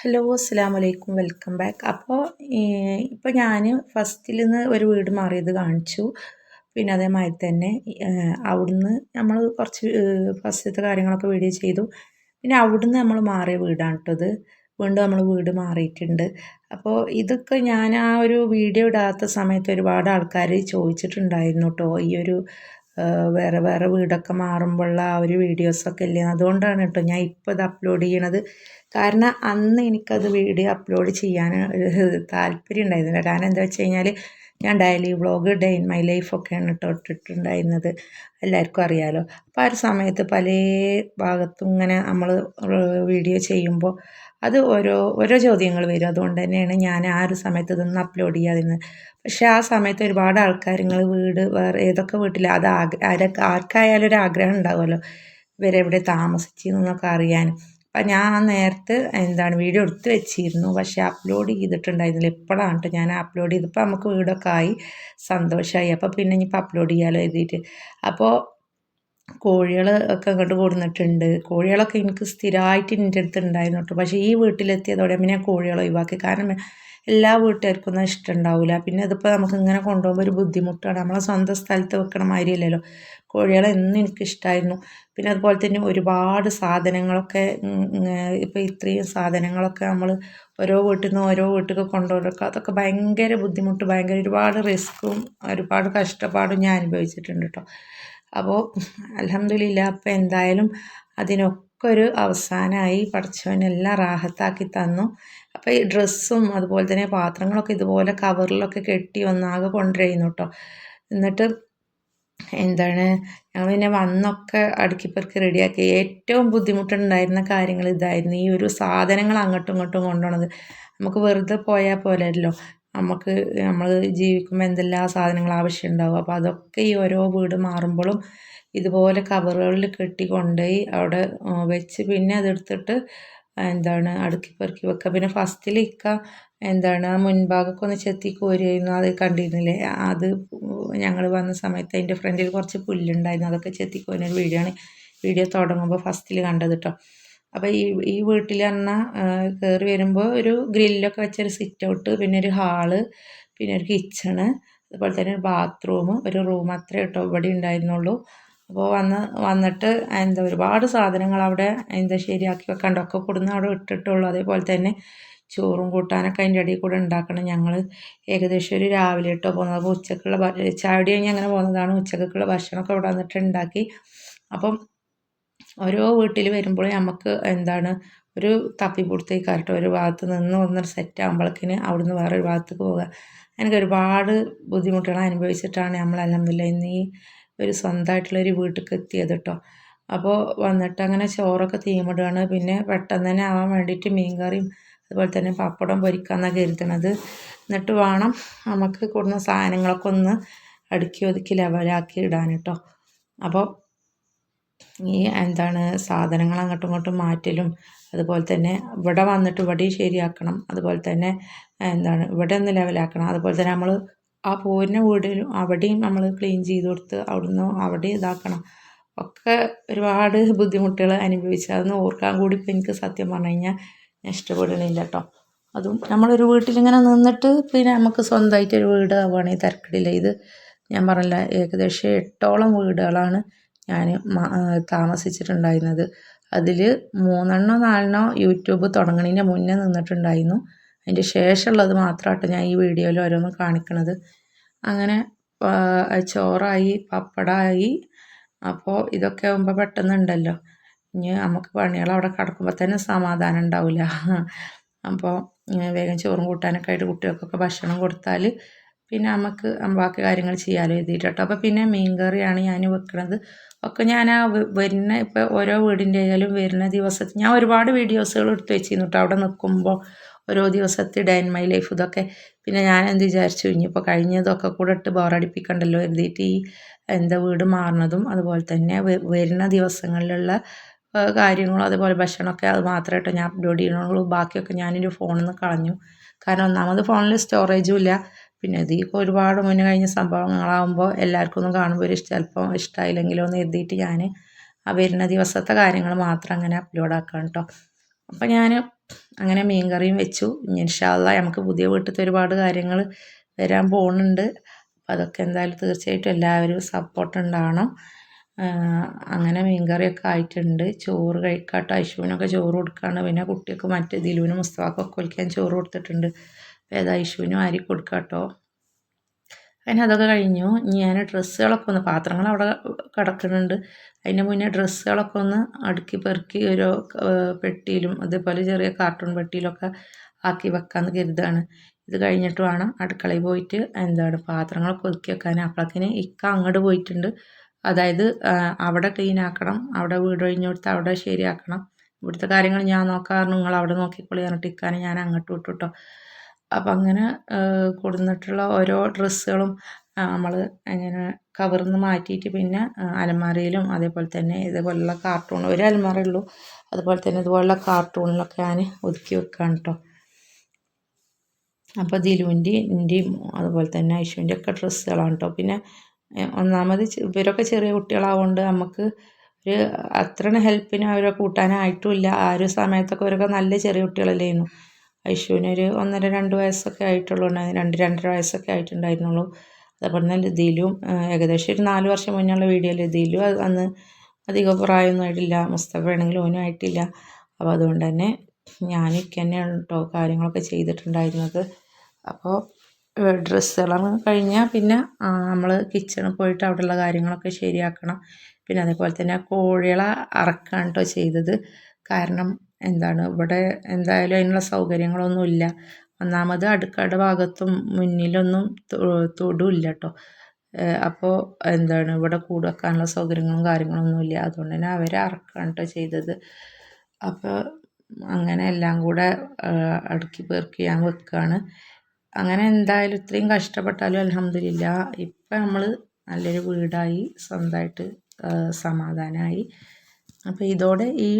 Hello അസ്സാം വലൈക്കും welcome back അപ്പോൾ ഇപ്പോൾ ഞാൻ ഫസ്റ്റിൽ നിന്ന് ഒരു വീട് മാറിയത് കാണിച്ചു. പിന്നെ അതേമാതിരി തന്നെ അവിടുന്ന് നമ്മൾ കുറച്ച് ഫസ്റ്റത്തെ കാര്യങ്ങളൊക്കെ വീഡിയോ ചെയ്തു. പിന്നെ അവിടുന്ന് നമ്മൾ മാറിയ വീടാണ് കേട്ടത് വീണ്ടും നമ്മൾ വീട് മാറിയിട്ടുണ്ട്. അപ്പോൾ ഇതൊക്കെ ഞാൻ ആ ഒരു വീഡിയോ ഇടാത്ത സമയത്ത് ഒരുപാട് ആൾക്കാർ ചോദിച്ചിട്ടുണ്ടായിരുന്നു കേട്ടോ ഈ ഒരു വേറെ വേറെ വീടൊക്കെ മാറുമ്പോഴുള്ള ആ ഒരു വീഡിയോസൊക്കെ ഇല്ലേ? അതുകൊണ്ടാണ് കേട്ടോ ഞാൻ ഇപ്പോൾ ഇത് അപ്ലോഡ് ചെയ്യണത്. കാരണം അന്ന് എനിക്കത് വീഡിയോ അപ്ലോഡ് ചെയ്യാൻ താല്പര്യം ഉണ്ടായിരുന്നില്ല. കാരണം എന്താ വെച്ച് കഴിഞ്ഞാൽ ഞാൻ daily vlog day in my ലൈഫൊക്കെയാണ് കേട്ടോ ഇട്ടിട്ടുണ്ടായിരുന്നത്. എല്ലാവർക്കും അറിയാമല്ലോ അപ്പോൾ ആ ഒരു സമയത്ത് പല ഭാഗത്തും ഇങ്ങനെ നമ്മൾ വീഡിയോ ചെയ്യുമ്പോൾ അത് ഓരോ ഓരോ ചോദ്യങ്ങൾ വരും. അതുകൊണ്ട് തന്നെയാണ് ഞാൻ ആ ഒരു സമയത്ത് ഇതൊന്നും അപ്ലോഡ് ചെയ്യാതിരുന്നത് പക്ഷേ ആ സമയത്ത് ഒരുപാട് ആൾക്കാർ നിങ്ങൾ വീട് വേറെ ഏതൊക്കെ വീട്ടിൽ അത് ആരൊക്കെ ആർക്കായാലും ഒരു ആഗ്രഹം ഉണ്ടാവുമല്ലോ ഇവരെവിടെ താമസിച്ചെന്നൊക്കെ അറിയാൻ അപ്പം ഞാൻ നേരത്തെ എന്താണ് വീഡിയോ എടുത്ത് വെച്ചിരുന്നു. പക്ഷേ അപ്ലോഡ് ചെയ്തിട്ടുണ്ടായിരുന്നില്ല. ഇപ്പോഴാണ് കേട്ടോ ഞാൻ അപ്ലോഡ് ചെയ്തപ്പോൾ നമുക്ക് വീടൊക്കെ ആയി സന്തോഷമായി അപ്പോൾ പിന്നെ ഇനിയിപ്പോൾ അപ്ലോഡ് ചെയ്യാമല്ലോ എഴുതിയിട്ട് അപ്പോൾ കോഴികൾ ഒക്കെ അങ്ങോട്ട് കൊടുന്നിട്ടുണ്ട്. കോഴികളൊക്കെ എനിക്ക് സ്ഥിരമായിട്ട് എന്റെ അടുത്ത് ഉണ്ടായിരുന്നു കേട്ടോ. പക്ഷേ ഈ വീട്ടിലെത്തിയതോടെ പിന്നെ കോഴികളെ ഒഴിവാക്കി. കാരണം എല്ലാ വീട്ടുകാർക്കും ഒന്നും ഇഷ്ടമുണ്ടാവില്ല പിന്നെ ഇതിപ്പോൾ നമുക്ക് ഇങ്ങനെ കൊണ്ടുപോകുമ്പോൾ ഒരു ബുദ്ധിമുട്ടാണ്. നമ്മളെ സ്വന്തം സ്ഥലത്ത് വെക്കണ മാതിരിയല്ലല്ലോ കോഴികളെ എന്നും എനിക്കിഷ്ടമായിരുന്നു പിന്നെ അതുപോലെ തന്നെ ഒരുപാട് സാധനങ്ങളൊക്കെ ഇപ്പോൾ ഇത്രയും സാധനങ്ങളൊക്കെ നമ്മൾ ഓരോ വീട്ടിൽ നിന്ന് ഓരോ വീട്ടിലേക്ക് കൊണ്ടുപോകുക അതൊക്കെ ഭയങ്കര ബുദ്ധിമുട്ട് ഭയങ്കര ഒരുപാട് റിസ്ക്കും ഒരുപാട് കഷ്ടപ്പാടും ഞാൻ അനുഭവിച്ചിട്ടുണ്ട് കേട്ടോ. അപ്പോൾ അലഹമില്ല അപ്പം എന്തായാലും അതിനൊക്കെ ഒരു അവസാനമായി പഠിച്ചവനെല്ലാം റാഹത്താക്കി തന്നു. അപ്പോൾ ഈ ഡ്രസ്സും അതുപോലെ തന്നെ പാത്രങ്ങളൊക്കെ ഇതുപോലെ കവറിലൊക്കെ കെട്ടി ഒന്നാകെ കൊണ്ടുവരുന്നു കേട്ടോ. എന്നിട്ട് എന്താണ് ഞങ്ങൾ പിന്നെ വന്നൊക്കെ അടുക്കിപ്പെറുക്കി റെഡിയാക്കി. ഏറ്റവും ബുദ്ധിമുട്ടുണ്ടായിരുന്ന കാര്യങ്ങൾ ഇതായിരുന്നു ഈ ഒരു സാധനങ്ങൾ അങ്ങോട്ടും ഇങ്ങോട്ടും കൊണ്ടുപോണത്. നമുക്ക് വെറുതെ പോയാൽ പോലല്ലോ നമുക്ക് നമ്മൾ ജീവിക്കുമ്പോൾ എന്തെല്ലാം സാധനങ്ങൾ ആവശ്യമുണ്ടാവും അപ്പോൾ അതൊക്കെ ഈ ഓരോ വീട് മാറുമ്പോഴും ഇതുപോലെ കവറുകളിൽ കെട്ടി കൊണ്ടുപോയി അവിടെ വെച്ച് പിന്നെ അതെടുത്തിട്ട് എന്താണ് അടുക്കി പെറുക്കി വെക്കുക പിന്നെ ഫസ്റ്റിൽ ഇക്ക എന്താണ് ആ മുൻഭാഗമൊക്കെ ഒന്ന് ചെത്തി കോരിയായിരുന്നു. അത് കണ്ടിരുന്നില്ലേ? അത് ഞങ്ങൾ വന്ന സമയത്ത് അതിന്റെ ഫ്രണ്ടിൽ കുറച്ച് പുല്ലുണ്ടായിരുന്നു. അതൊക്കെ ചെത്തി കോരുന്ന വീഡിയോ ആണ്. വീഡിയോ തുടങ്ങുമ്പോൾ ഫസ്റ്റിൽ കണ്ടത് കേട്ടോ അപ്പോൾ ഈ ഈ വീട്ടിൽ പറഞ്ഞാൽ കയറി വരുമ്പോൾ ഒരു ഗ്രില്ലൊക്കെ വെച്ചൊരു സിറ്റ് ഔട്ട് പിന്നെ ഒരു ഹാൾ പിന്നെ ഒരു കിച്ചണ് അതുപോലെ തന്നെ ഒരു ബാത്റൂം ഒരു റൂം അത്രേ കേട്ടോ ഇവിടെ ഉണ്ടായിരുന്നുള്ളൂ. അപ്പോൾ വന്ന് വന്നിട്ട് എന്താ ഒരുപാട് സാധനങ്ങൾ അവിടെ എന്താ ശരിയാക്കി വെക്കാണ്ട് ഒക്കെ കൊടുന്ന് അവിടെ ഇട്ടിട്ടുള്ളൂ. അതേപോലെ തന്നെ ചോറും കൂട്ടാനൊക്കെ അതിന്റെ ഇടയിൽ കൂടെ ഉണ്ടാക്കണം. ഞങ്ങൾ ഏകദേശം ഒരു രാവിലെ ഇട്ടോ പോകുന്നത്. അപ്പോൾ ഉച്ചക്കുള്ള ചാടി കഴിഞ്ഞ് അങ്ങനെ പോകുന്നതാണ് ഉച്ചക്കുള്ള ഭക്ഷണമൊക്കെ ഇവിടെ വന്നിട്ട് ഉണ്ടാക്കി. അപ്പം ഓരോ വീട്ടിൽ വരുമ്പോൾ നമുക്ക് എന്താണ് ഒരു തപ്പിപ്പിടുത്തേക്കാരട്ടോ ഒരു ഭാഗത്ത് നിന്ന് ഒന്നൊരു സെറ്റ് ആകുമ്പോഴേക്കിന് അവിടുന്ന് വേറൊരു ഭാഗത്തേക്ക് പോകുക എനിക്ക് ഒരുപാട് ബുദ്ധിമുട്ടുകൾ അനുഭവിച്ചിട്ടാണ് നമ്മൾ അലഹമില്ല ഇന്ന് ഈ ഒരു സ്വന്തമായിട്ടുള്ളൊരു വീട്ടിലേക്ക് എത്തിയത് കേട്ടോ അപ്പോൾ വന്നിട്ട് അങ്ങനെ ചോറൊക്കെ തീമിടുകയാണ്. പിന്നെ പെട്ടെന്ന് തന്നെ ആവാൻ വേണ്ടിയിട്ട് മീൻകറിയും അതുപോലെ തന്നെ പപ്പടം പൊരിക്കാമെന്നാണ് കരുതണത്. എന്നിട്ട് വേണം നമുക്ക് കൊടുന്ന സാധനങ്ങളൊക്കെ ഒന്ന് അടുക്കി ഒതുക്കി ലെവലാക്കി ഇടാൻ കേട്ടോ അപ്പോൾ ഈ എന്താണ് സാധനങ്ങൾ അങ്ങോട്ടും ഇങ്ങോട്ടും മാറ്റലും അതുപോലെ തന്നെ ഇവിടെ വന്നിട്ട് ഇവിടെയും ശരിയാക്കണം അതുപോലെ തന്നെ എന്താണ് ഇവിടെ ഒന്ന് ലെവലാക്കണം അതുപോലെ തന്നെ നമ്മൾ ആ പോരുന്ന വീടിലും അവിടെയും നമ്മൾ ക്ലീൻ ചെയ്ത് കൊടുത്ത് അവിടുന്ന് അവിടെ ഇതാക്കണം. ഒക്കെ ഒരുപാട് ബുദ്ധിമുട്ടുകൾ അനുഭവിച്ചു അതൊന്ന് ഓർക്കാൻ കൂടി ഇപ്പം എനിക്ക് സത്യം പറഞ്ഞു കഴിഞ്ഞാൽ ഞാൻ ഇഷ്ടപ്പെടണില്ല കേട്ടോ. അതും നമ്മളൊരു വീട്ടിലിങ്ങനെ നിന്നിട്ട് പിന്നെ നമുക്ക് സ്വന്തമായിട്ടൊരു വീട് ആവുകയാണെങ്കിൽ തിരക്കിടില്ല. ഇത് ഞാൻ പറഞ്ഞില്ല ഏകദേശം എട്ടോളം വീടുകളാണ് ഞാൻ താമസിച്ചിട്ടുണ്ടായിരുന്നത്. അതിൽ മൂന്നെണ്ണോ നാലെണ്ണോ യൂട്യൂബ് തുടങ്ങണതിന്റെ മുന്നേ നിന്നിട്ടുണ്ടായിരുന്നു. അതിന്റെ ശേഷമുള്ളത് മാത്രമാട്ടോ ഞാൻ ഈ വീഡിയോയിൽ ഓരോന്നും കാണിക്കണത്. അങ്ങനെ ചോറായി പപ്പടമായി അപ്പോൾ ഇതൊക്കെ ആകുമ്പോൾ പെട്ടെന്നുണ്ടല്ലോ. ഇനി നമുക്ക് പണികൾ അവിടെ കിടക്കുമ്പോൾ തന്നെ സമാധാനം ഉണ്ടാവില്ല അപ്പോൾ വേഗം ചോറും കൂട്ടാനൊക്കെ ആയിട്ട് കുട്ടികൾക്കൊക്കെ ഭക്ഷണം കൊടുത്താൽ പിന്നെ നമുക്ക് ബാക്കി കാര്യങ്ങൾ ചെയ്യാമല്ലോ എഴുതിയിട്ട് അപ്പോൾ പിന്നെ മീൻ കറിയാണ് ഞാൻ വെക്കുന്നത് ഒക്കെ ഞാൻ ആ വരുന്ന ഇപ്പോൾ ഓരോ വീടിന്റെ ആയാലും വരുന്ന ദിവസത്തിൽ ഞാൻ ഒരുപാട് വീഡിയോസുകൾ എടുത്ത് വെച്ചിരുന്നു കേട്ടോ അവിടെ നിൽക്കുമ്പോൾ ഓരോ ദിവസത്തെ ഡേ മൈ ലൈഫ് ഇതൊക്കെ. പിന്നെ ഞാൻ എന്ത് വിചാരിച്ചു ഇനിയിപ്പോൾ കഴിഞ്ഞതൊക്കെ കൂടെ ഇട്ട് ബോറടിപ്പിക്കണ്ടല്ലോ എഴുതിയിട്ട് ഈ എന്താ വീട് മാറുന്നതും അതുപോലെ തന്നെ വരുന്ന ദിവസങ്ങളിലുള്ള കാര്യങ്ങളും അതുപോലെ ഭക്ഷണമൊക്കെ അത് മാത്രമായിട്ട് ഞാൻ അപ്ലോഡ് ചെയ്യണുള്ളൂ. ബാക്കിയൊക്കെ ഞാനൊരു ഫോണിൽ നിന്ന് കളഞ്ഞു. കാരണം ഒന്നാമത് ഫോണിൽ സ്റ്റോറേജും ഇല്ല. പിന്നെ ഇത് ഒരുപാട് മുന്നേ കഴിഞ്ഞ സംഭവങ്ങളാകുമ്പോൾ എല്ലാവർക്കും ഒന്നും കാണുമ്പോൾ ഒരു ചിലപ്പോൾ ഇഷ്ടമായില്ലെങ്കിലോ എന്ന് എഴുതിയിട്ട് ഞാൻ ആ വരുന്ന ദിവസത്തെ കാര്യങ്ങൾ മാത്രം അങ്ങനെ അപ്ലോഡ് ആക്കാം കേട്ടോ അപ്പം ഞാൻ അങ്ങനെ മീൻ കറിയും വെച്ചു. ഇൻഷാല്ല നമുക്ക് പുതിയ വീട്ടിലത്തെ ഒരുപാട് കാര്യങ്ങൾ വരാൻ പോകുന്നുണ്ട് അപ്പം അതൊക്കെ എന്തായാലും തീർച്ചയായിട്ടും എല്ലാവരും സപ്പോർട്ട് ഉണ്ടാവണം. അങ്ങനെ മീൻകറിയൊക്കെ ആയിട്ടുണ്ട്. ചോറ് കഴിക്കാട്ടോ. ഐശുവിനൊക്കെ ചോറ് കൊടുക്കുകയാണ് പിന്നെ കുട്ടികൾക്ക് മറ്റേ ദിലുവിനും മുസ്തവാക്കൊക്കെ ഒലിക്കാൻ ചോറ് കൊടുത്തിട്ടുണ്ട്. അപ്പോൾ ഏതാ കൊടുക്കുക കേട്ടോ അങ്ങനെ അതൊക്കെ കഴിഞ്ഞു. ഞാൻ ഡ്രസ്സുകളൊക്കെ ഒന്ന് പാത്രങ്ങൾ അവിടെ കിടക്കുന്നുണ്ട്. അതിന് മുന്നേ ഡ്രസ്സുകളൊക്കെ ഒന്ന് അടുക്കി പെറുക്കി ഒരു പെട്ടിയിലും അതേപോലെ ചെറിയ കാർട്ടൂൺ പെട്ടിയിലൊക്കെ ആക്കി വെക്കാമെന്ന് കരുതാണ്. ഇത് കഴിഞ്ഞിട്ട് വേണം അടുക്കളയിൽ പോയിട്ട് എന്താണ് പാത്രങ്ങളൊക്കെ ഒതുക്കി വെക്കാൻ. അപ്പോഴേക്കിന് ഇക്ക അങ്ങോട്ട് പോയിട്ടുണ്ട്. അതായത് അവിടെ ക്ലീൻ ആക്കണം അവിടെ വീട് കഴിഞ്ഞെടുത്ത് അവിടെ ശരിയാക്കണം. ഇവിടുത്തെ കാര്യങ്ങൾ ഞാൻ നോക്കാറുണ്ട്. നിങ്ങൾ അവിടെ നോക്കിക്കോളി പറഞ്ഞിട്ട് ഇക്കാനെ ഞാൻ അങ്ങോട്ട് വിട്ടു കേട്ടോ അപ്പം അങ്ങനെ കൊടുന്നിട്ടുള്ള ഓരോ ഡ്രസ്സുകളും നമ്മൾ അങ്ങനെ കവറിൽ നിന്ന് മാറ്റിയിട്ട് പിന്നെ അലമാരയിലും അതേപോലെ തന്നെ ഇതേപോലുള്ള കാർട്ടൂൺ ഒരു അലമാര ഉള്ളൂ. അതുപോലെ തന്നെ ഇതുപോലുള്ള കാർട്ടൂണിലൊക്കെ ഞാൻ ഒതുക്കി വെക്കുകയാണ് കേട്ടോ അപ്പോൾ ദിലുവിന്റെയും എന്റെയും അതുപോലെ തന്നെ ഐശുവിന്റെ ഒക്കെ ഡ്രസ്സുകളാണ് കേട്ടോ പിന്നെ ഒന്നാമത് ഇവരൊക്കെ ചെറിയ കുട്ടികളാവുകൊണ്ട് നമുക്ക് ഒരു അത്ര ഹെൽപ്പിന് അവരെ കൂട്ടാനായിട്ടുമില്ല ആ ഒരു സമയത്തൊക്കെ അവരൊക്കെ നല്ല ചെറിയ കുട്ടികളല്ലായിരുന്നു ഐശുവിനൊരു ഒന്നര രണ്ട് വയസ്സൊക്കെ ആയിട്ടുള്ളൂ. രണ്ട് രണ്ടര വയസ്സൊക്കെ ആയിട്ടുണ്ടായിരുന്നുള്ളൂ. അതേപോലെ തന്നെ ലതിയിലും ഏകദേശം ഒരു നാല് വർഷം മുന്നേ വീഡിയോ ലതിയിലും അന്ന് അധികം പ്രായമൊന്നും ആയിട്ടില്ല. മുസ്തഫ ആണെങ്കിലും ഓനും ആയിട്ടില്ല. അപ്പോൾ അതുകൊണ്ട് തന്നെ ഞാനൊക്കെ തന്നെയാണ് കേട്ടോ കാര്യങ്ങളൊക്കെ ചെയ്തിട്ടുണ്ടായിരുന്നത്. അപ്പോൾ ഡ്രസ്സുകളൊക്കെ കഴിഞ്ഞാൽ പിന്നെ നമ്മൾ കിച്ചണിൽ പോയിട്ട് അവിടെയുള്ള കാര്യങ്ങളൊക്കെ ശരിയാക്കണം. പിന്നെ അതേപോലെ തന്നെ കോഴികളെ അറക്കാണ് കേട്ടോ ചെയ്തത്. കാരണം എന്താണ് ഇവിടെ എന്തായാലും അതിനുള്ള സൗകര്യങ്ങളൊന്നുമില്ല. ഒന്നാമത് അടുക്കളയുടെ ഭാഗത്തും മുന്നിലൊന്നും തൊടുമില്ല കേട്ടോ അപ്പോൾ എന്താണ് ഇവിടെ കൂട് വെക്കാനുള്ള സൗകര്യങ്ങളും കാര്യങ്ങളൊന്നുമില്ല. അതുകൊണ്ട് തന്നെ അവരെ അറക്കാണ് കേട്ടോ ചെയ്തത്. അപ്പോൾ അങ്ങനെ എല്ലാം കൂടെ അടുക്കി പെറുക്കി ഞാൻ വെക്കുകയാണ് അങ്ങനെ എന്തായാലും ഇത്രയും കഷ്ടപ്പെട്ടാലും അലഹമില്ല ഇപ്പം നമ്മൾ നല്ലൊരു വീടായി സ്വന്തമായിട്ട് സമാധാനമായി അപ്പോൾ ഇതോടെ ഈ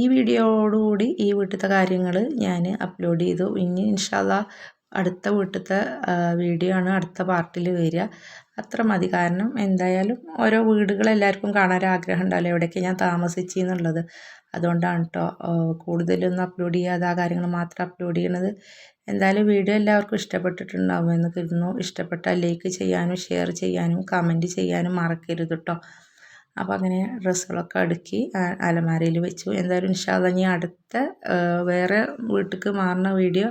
ഈ വീഡിയോയോടുകൂടി ഈ വീട്ടിലത്തെ കാര്യങ്ങൾ ഞാൻ അപ്ലോഡ് ചെയ്തു. ഇനി ഇൻഷാല്ല അടുത്ത വീട്ടിലത്തെ വീഡിയോ ആണ് അടുത്ത പാർട്ടിൽ വരിക. അത്ര മതി. കാരണം എന്തായാലും ഓരോ വീടുകൾ എല്ലാവർക്കും കാണാൻ ആഗ്രഹം ഉണ്ടാവില്ല എവിടെയൊക്കെ ഞാൻ താമസിച്ചു എന്നുള്ളത്. അതുകൊണ്ടാണ് കേട്ടോ കൂടുതലൊന്നും അപ്ലോഡ് ചെയ്യാതെ ആ കാര്യങ്ങൾ മാത്രം അപ്ലോഡ് ചെയ്യണത്. എന്തായാലും വീഡിയോ എല്ലാവർക്കും ഇഷ്ടപ്പെട്ടിട്ടുണ്ടാവുമെന്ന് കരുതുന്നു. ഇഷ്ടപ്പെട്ടാൽ ലൈക്ക് ചെയ്യാനും ഷെയർ ചെയ്യാനും കമന്റ് ചെയ്യാനും മറക്കരുത് കേട്ടോ അപ്പോൾ അങ്ങനെ ഡ്രസ്സുകളൊക്കെ അടുക്കി അലമാരയിൽ വെച്ചു. എന്തായാലും ഇൻഷാല്ല ഇനി അടുത്ത വേറെ വീട്ടിലേക്ക് മാറുന്ന വീഡിയോ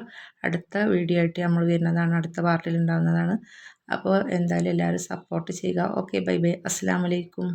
അടുത്ത വീഡിയോ ആയിട്ട് നമ്മൾ വരുന്നതാണ്. അടുത്ത പാർട്ടിൽ ഉണ്ടാകുന്നതാണ് അപ്പോൾ എന്തായാലും എല്ലാവരും സപ്പോർട്ട് ചെയ്യുക. ഓക്കെ ബൈ ബൈ അസ്സാം വലൈക്കും